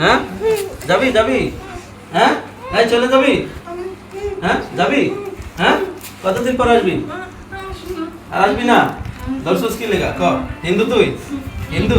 হ্যাঁ? যাবি যাবি? হ্যাঁ? হ্যাঁ চলে যাবি? হ্যাঁ? যাবি? হ্যাঁ? কতদিন পর আসবি? আর আসবি না? দর্শক কি লেখা ক? হিন্দু তুই? হিন্দু?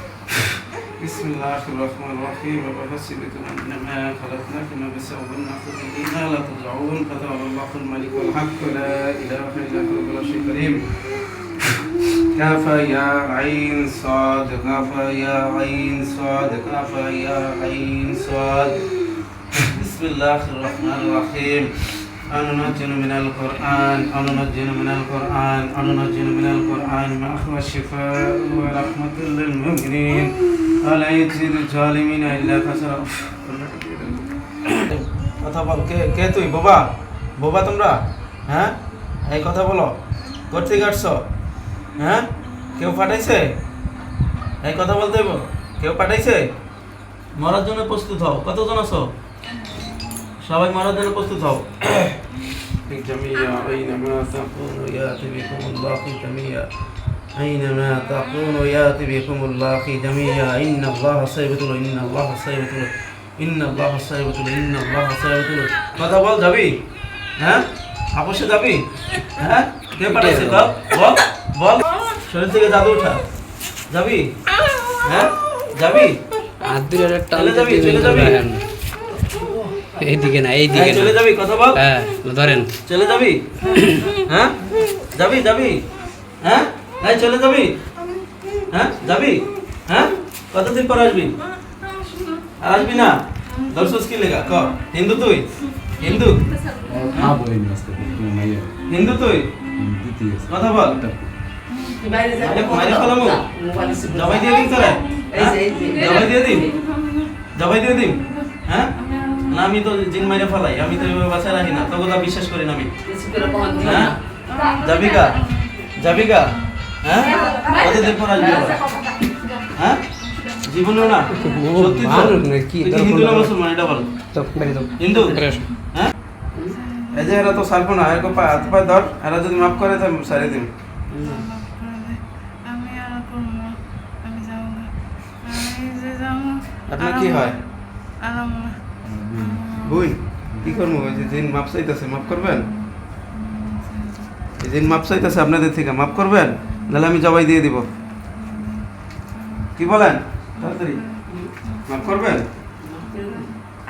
بسم الله الرحمن الرحيم. أفحسبتم أنما خلقناكم عبثا وأنكم إلينا لا ترجعون فتعالى الله الملك الحق لا إله إلا هو رب العرش الكريم كاف يا عين صاد كاف يا عين صاد كاف يا عين صاد بسم الله الرحمن الرحيم. أننجل من القرآن أننجل من القرآن أننجل من القرآن ما هو الشفاء ورحمة للمؤمنين ولا يزيد الظالمين إلا خسارا কথা বল কে কে তুই বোবা বোবা তোমরা হ্যাঁ এই কথা বলো কোথা থেকে আসছো হ্যাঁ কেউ পাঠাইছে এই কথা বলতে হইব কেউ পাঠাইছে মরার জন্য প্রস্তুত হও কতজন আছো সবাই মরার জন্য প্রস্তুত হও جميعا أينما تكونوا يأتي بكم الله جميعا أينما تكونوا يأتي بكم الله جميعا إن الله سيبتل إن الله سيبتل إن الله سيبتل إن الله سيبتل কথা বল যাবি হ্যাঁ আপসে যাবি হ্যাঁ কে পাঠাইছে বল বল বল শরীর থেকে জাদু উঠা যাবি হ্যাঁ যাবি হাত দুটো টান চলে যাবি, দিতে চলে যাবি। এইদিকে না এইদিকে হ্যাঁ, চলে যাবি কথা বল। হ্যাঁ ধরেন। চলে যাবি? হ্যাঁ? যাবি যাবি? হ্যাঁ? হ্যাঁ চলে যাবি? হ্যাঁ যাবি? হ্যাঁ? কতদিন পর আসবি? আসবি না? দর্শক কি লেখা ক হিন্দু তুই? হিন্দু? হিন্দু তুই? কথা বল। বাইরে যা। আরে মাইরে ফেলামু জবাই দিয়ে দিন তোরা। এই জবাই দিয়ে দিন। জবাই দিয়ে দিন। হ্যাঁ? না আমি তো জিন মাইরে ফেলাই আমি তো এভাবে বাসায় রাখি না। তোকে তো বিশ্বাস করি না আমি। হ্যাঁ? না। যাবিকা? যাবিকা? হ্যাঁ? কতদিন পর আসবি হ্যাঁ? জীবনেও না? সত্যি তো। মারুক না, কি হিন্দু না মুসলমান? এটা বল। তো বাইরে দাও হিন্দু? হ্যাঁ? এই যে এরা তো সারবো না এরকম পা হাত পায়ে ধর এরা যদি মাফ করে তো সারি দিন আমি আর করব আমি যাব আমি যে যাব, আপনার কি হয়? কি করব? ওই যে দিন মাপ চাইতেছে মাফ করবেন? এই মাপ চাইতেছে আপনাদের থেকে মাফ করবেন? নাহলে আমি জবাই দিয়ে দিব। কি বলেন? তাড়াতাড়ি। মাফ করবেন?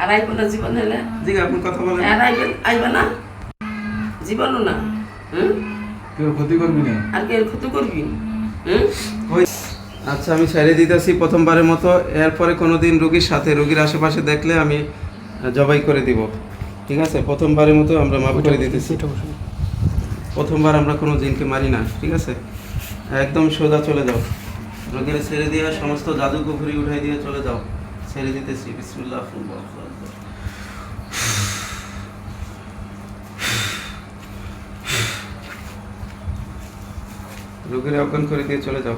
আর আইব না জীবন হলে জি আপনি কথা বলেন। আর আইবে আইবে না? জীবনও না হুম? কেউ ক্ষতি করবি না? আর কে ক্ষতি করবি হুম? আচ্ছা আমি ছেড়ে দিতেছি প্রথমবারের মতো। এরপরে কোনোদিন রুগীর সাথে রুগীর আশেপাশে দেখলে আমি জবাই করে দিব। ঠিক আছে? প্রথমবারের মতো আমরা মাফ করে দিতেছি। প্রথমবার আমরা কোনো জিনকে মারি না ঠিক আছে? একদম সোজা চলে যাও। রোগীর ছেড়ে দিয়ে সমস্ত জাদু কুফুরি উঠাই দিয়ে চলে যাও। ছেড়ে দিতেছি। বিসমুল্লাহ রোগীর অজ্ঞান করে দিয়ে চলে যাও।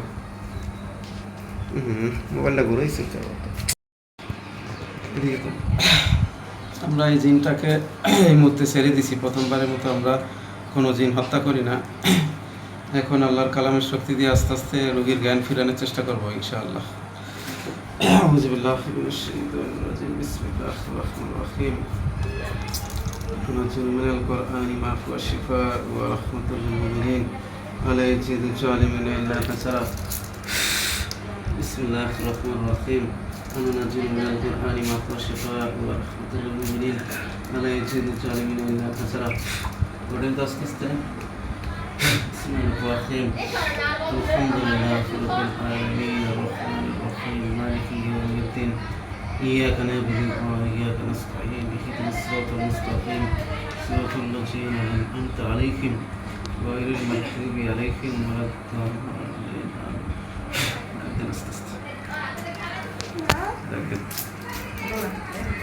হুম, মোবাইলটা ঘুরাইছে। যাও। এদিকে তো। আমরা এই জিনটাকে এই মুহূর্তে ছেড়ে দিছি প্রথমবারের মতো আমরা কোনো জিন হত্যা করি না এখন আল্লাহর কালামের শক্তি দিয়ে আস্তে আস্তে রোগীর জ্ঞান ফিরানোর চেষ্টা করবো ইনশাআল্লাহ أعوذ بالله من الشيطان الرجيم بسم الله الرحمن الرحيم ننزل من القرآن ما هو شفاء ورحمة للمؤمنين ولا يزيد الظالمين إلا خسارا بسم الله الرحمن الرحيم وننزل من القرآن ما هو شفاء ورحمة للمؤمنين ولا يزيد الظالمين إلا خسارا وبعدين تسكستين بسم الله الرحمن الرحيم الحمد لله رب العالمين الرحمن الرحيم مالك يوم الدين إياك نعبد وإياك نستعين اهدنا الصراط المستقيم صراط الذين أنعمت عليهم غير المغضوب عليهم ولا الضالين آمين. Thank you.